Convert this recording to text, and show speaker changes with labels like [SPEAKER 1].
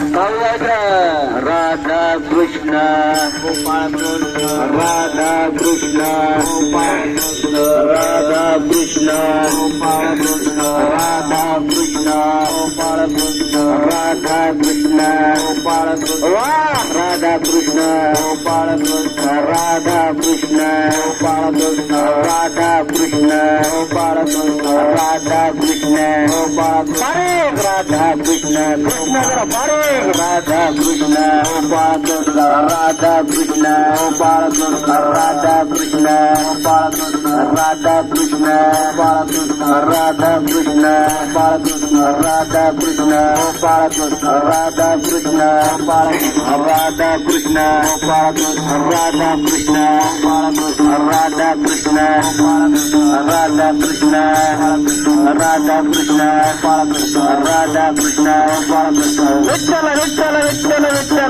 [SPEAKER 1] Radha Radha Krishna Gopa Radha Krishna Gopa Radha Krishna गोपाकृष्ण Radha Krishna Gopal Krishna Radha Krishna Gopa Radha Krishna Gopal Krishna Radha Krishna Gopal Krishna Radha Krishna Radha Krishna Gopal Hare Radha Krishna Krishna Hare Radha Krishna Gopal Radha Krishna Gopal Radha Krishna Gopal Radha Krishna Gopal Radha Krishna, Krishna, Radha Krishna, Balakrishna, Radha Krishna, Balakrishna, Radha Krishna, Balakrishna, Radha Krishna, Balakrishna, Radha Krishna, Balakrishna, Radha Krishna, Balakrishna, Radha Krishna, Balakrishna, Radha Krishna, Balakrishna, Vitala, Vitala, Vitala, Vitala.